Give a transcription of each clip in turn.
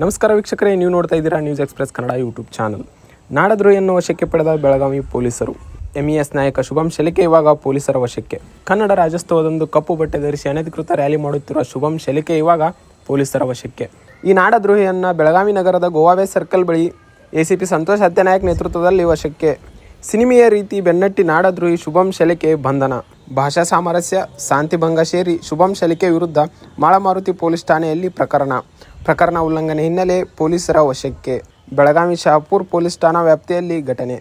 ನಮಸ್ಕಾರ ವೀಕ್ಷಕರೇ, ನೀವು ನೋಡ್ತಾ ಇದ್ದೀರಾ news express Kannada YouTube channel ನಾಡದ್ರೋಹಿಯನ್ನು ವಶಕ್ಕೆ ಪಡೆದ ಬೆಳಗಾವಿ ಪೊಲೀಸರು. ಎಂಇಎಸ್ ನಾಯಕ ಶುಭಂ ಶೆಲಿಕೆ ಇವಾಗ ಪೊಲೀಸರ ವಶಕ್ಕೆ. ಕನ್ನಡ ರಾಜ್ಯೋತ್ಸವದಂದು ಕಪ್ಪು ಬಟ್ಟೆ ಧರಿಸಿ ಅನಧಿಕೃತ ರ್ಯಾಲಿ ಮಾಡುತ್ತಿರುವ ಶುಭಂ ಶೆಲಿಕೆ ಇವಾಗ ಪೊಲೀಸರ ವಶಕ್ಕೆ. ಈ ನಾಡದ್ರೋಹಿಯನ್ನು ಬೆಳಗಾವಿ ನಗರದ ಗೋವಾವೆ ಸರ್ಕಲ್ ಬಳಿ ಎಸಿಪಿ ಸಂತೋಷ್ ಹತ್ಯನಾಯಕ್ ನೇತೃತ್ವದಲ್ಲಿ ವಶಕ್ಕೆ. ಸಿನಿಮೆಯ ರೀತಿ ಬೆನ್ನಟ್ಟಿ ನಾಡದ್ರೋಹಿ ಶುಭಂ ಶಲಿಕೆ ಬಂಧನ. ಭಾಷಾ ಸಾಮರಸ್ಯ ಶಾಂತಿಭಂಗ ಸೇರಿ ಶುಭಂ ಶಲಿಕೆ ವಿರುದ್ಧ ಮಾಳಮಾರುತಿ ಪೊಲೀಸ್ ಠಾಣೆಯಲ್ಲಿ ಪ್ರಕರಣ. ಪ್ರಕರಣ ಉಲ್ಲಂಘನೆ ಹಿನ್ನೆಲೆ ಪೊಲೀಸರ ವಶಕ್ಕೆ. ಬೆಳಗಾವಿ ಶಹಾಪುರ್ ಪೊಲೀಸ್ ಠಾಣಾ ವ್ಯಾಪ್ತಿಯಲ್ಲಿ ಘಟನೆ.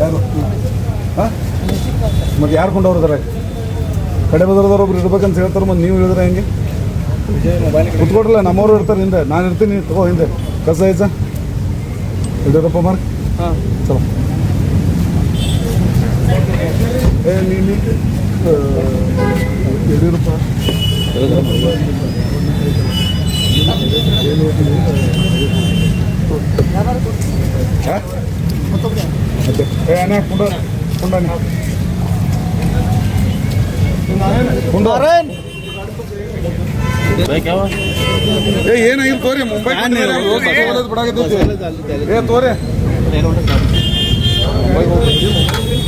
ಯಾರು ಹಾಂ ಮತ್ತೆ ಯಾರು ಕೊಂಡವ್ರದಾರೆ? ಕಡೆ ಬದರದವ್ರು ಒಬ್ರು ಇರ್ಬೇಕಂತ ಹೇಳ್ತಾರೆ ಮತ್ತೆ ನೀವು ಹೇಳಿದ್ರೆ ಹೆಂಗೆ? ಕುತ್ಕೊಡ್ರಲ್ಲ ನಮ್ಮವ್ರು ಇರ್ತಾರೆ ಹಿಂದೆ ನಾನು ಇರ್ತೀನಿ ತಗೋ ಹಿಂದೆ. ಕಸ ಐಸ ಯಡಿಯೂರಪ್ಪ ಮಾರ್ಕ್? ಹಾಂ. ಚಲೋ. ಏ ನೀನು ಯಡಿಯೂರಪ್ಪ ಹಾಂ ಮತ್ತೆ ಏ ಅಣ್ಣ ಕುಂಡ ಕುಂಡನಿ ಕುಂಡ ಏ ಏನಾಗಿಲ್ಲ ತೋರಿ ಮುಂಬೈ ಬಿಡಾಕತ್ತೈತಿ ಏ ತೋರಿ ಮುಂಬೈ ಹೋಗ್ಬೇಕು